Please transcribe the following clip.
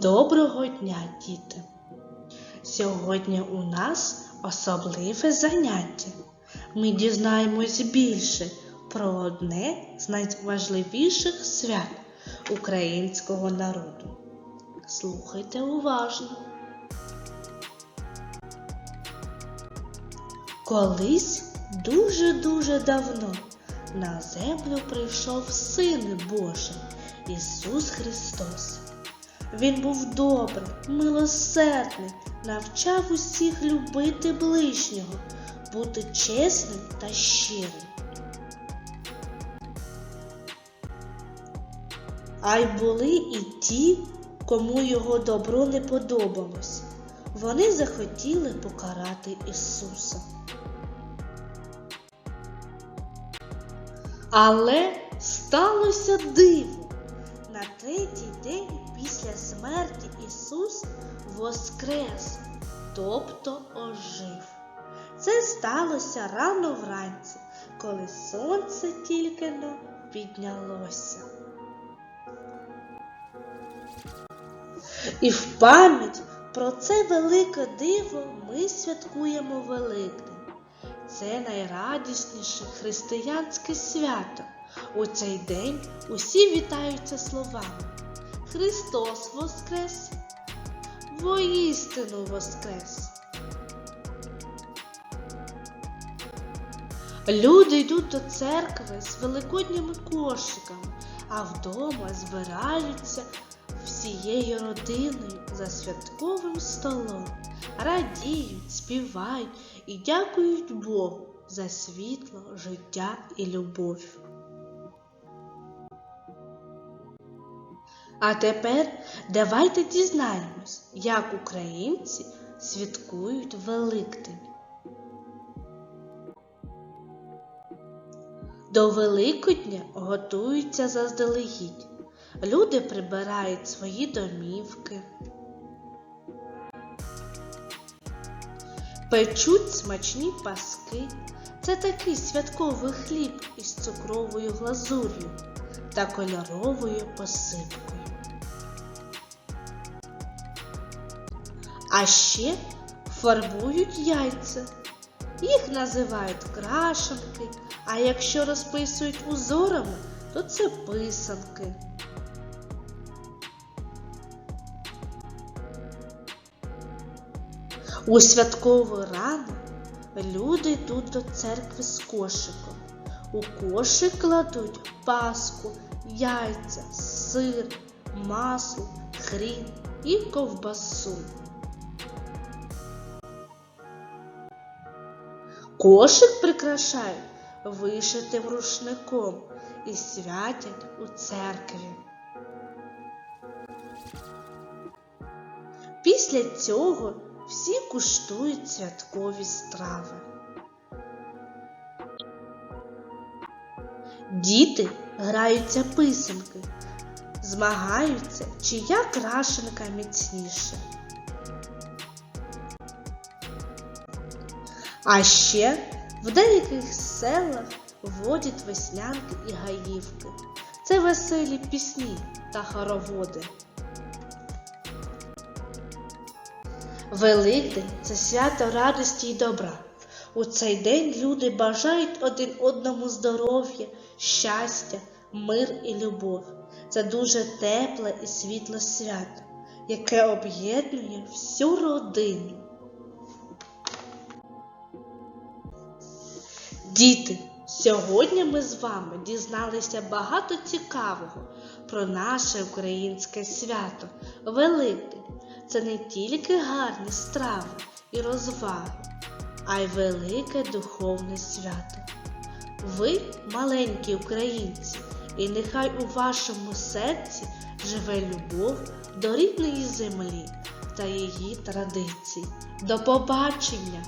Доброго дня, діти! Сьогодні у нас особливе заняття. Ми дізнаємось більше про одне з найважливіших свят українського народу. Слухайте уважно. Колись дуже-дуже давно на землю прийшов Син Божий Ісус Христос. Він був добрий, милосердний, навчав усіх любити ближнього, бути чесним та щирим. А й були і ті, кому його добро не подобалось. Вони захотіли покарати Ісуса. Але сталося диво. На третій день після смерті Ісус воскрес, тобто ожив. Це сталося рано вранці, коли сонце тільки но піднялося. І в пам'ять про це велике диво ми святкуємо Великдень. Це найрадісніше християнське свято. У цей день усі вітаються словами Христос Воскрес! Воістину Воскрес! Люди йдуть до церкви з великодніми кошиками, а вдома збираються всією родиною за святковим столом, радіють, співають і дякують Богу за світло, життя і любов. А тепер давайте дізнаємось, як українці святкують Великдень. До Великодня готуються заздалегідь. Люди прибирають свої домівки, печуть смачні паски. Це такий святковий хліб із цукровою глазур'ю та кольоровою посипкою. А ще фарбують яйця. Їх називають крашенки, а якщо розписують узорами, то це писанки. У святковий ранок люди йдуть до церкви з кошиком. У кошик кладуть паску, яйця, сир, масло, хрін і ковбасу. Кошик прикрашають вишитим рушником і святять у церкві. Після цього всі куштують святкові страви. Діти граються писанки, змагаються, чия крашенка міцніше. А ще в деяких селах водять веснянки і гаївки. Це веселі пісні та хороводи. Великдень це свято радості й добра. У цей день люди бажають один одному здоров'я, щастя, мир і любов. Це дуже тепле і світле свято, яке об'єднує всю родину. Діти, сьогодні ми з вами дізналися багато цікавого про наше українське свято Великдень. Це не тільки гарні страви і розваги, а й велике духовне свято. Ви маленькі українці, і нехай у вашому серці живе любов до рідної землі та її традицій. До побачення!